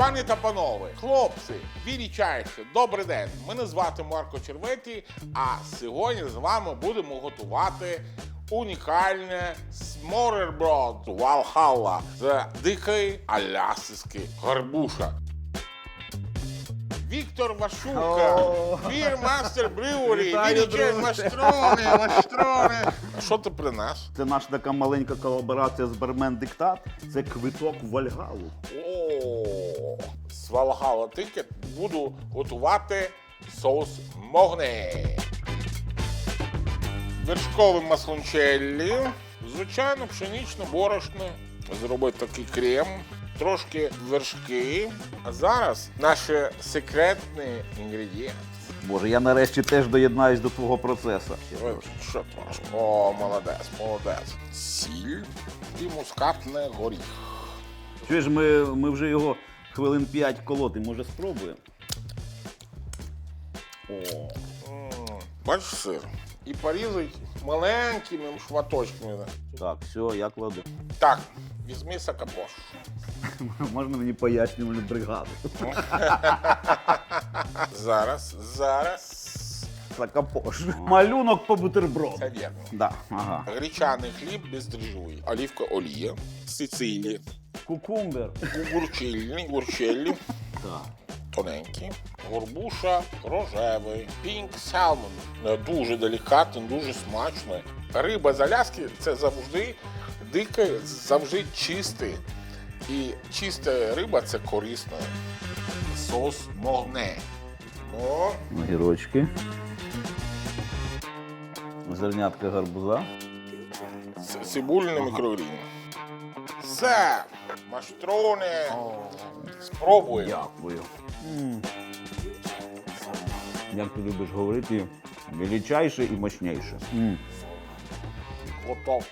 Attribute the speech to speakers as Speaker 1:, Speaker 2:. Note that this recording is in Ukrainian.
Speaker 1: Пані та панове, хлопці, вірічайше, добрий день. Мене звати Марко Черветі, а сьогодні з вами будемо готувати унікальне сморерброд Валхалла з дикої аляски гарбуша. Віктор Вашука,
Speaker 2: О.
Speaker 1: Вір Мастер Брюрі,
Speaker 2: друзі.
Speaker 1: Маштрони, Маштрони. А що ти принес?
Speaker 2: Це наша така маленька колаборація з бармен Диктат. Це квиток в Вальгалу.
Speaker 1: О, з Валгала Тикет буду готувати соус могне. Вершкове маслончеллі, звичайно, пшеничне борошно. Зробити такий крем, трошки вершки. А зараз наші секретні інгредієнти.
Speaker 2: Боже, я нарешті теж доєднаюсь до твого процесу.
Speaker 1: Що трошки? О, молодець, молодець. Сіль і мускатний горіх.
Speaker 2: Чуєш, ми, ми вже його хвилин 5 колоти, може спробуємо? О,
Speaker 1: Бачиш сир? І порізать маленькими шматочками.
Speaker 2: так, все, я кладу.
Speaker 1: Так, візьми сакапош.
Speaker 2: Можна мені пояснювальну бригаду.
Speaker 1: Зараз, зараз.
Speaker 2: Закапош. Малюнок по бутерброду.
Speaker 1: Це вірно.
Speaker 2: Да, ага.
Speaker 1: Гречаний хліб бездріжджовий, олівка олія, Сицилії,
Speaker 2: Кукумбер.
Speaker 1: гурчелі, гурчелі,
Speaker 2: Так.
Speaker 1: тоненькі, горбуша рожевий, пінк салмон. Е, Дуже делікатний, дуже смачний. Риба з Аляски це завжди дика, завжди чистий. І чиста риба це корисно. Сос могне. О,
Speaker 2: Огірочки. Зернятка гарбуза.
Speaker 1: ц- цибульне мікрогрін. Все, маштрони. Спробуємо.
Speaker 2: Дякую. Як ти любиш говорити, величайше і мощніше.
Speaker 1: Готов.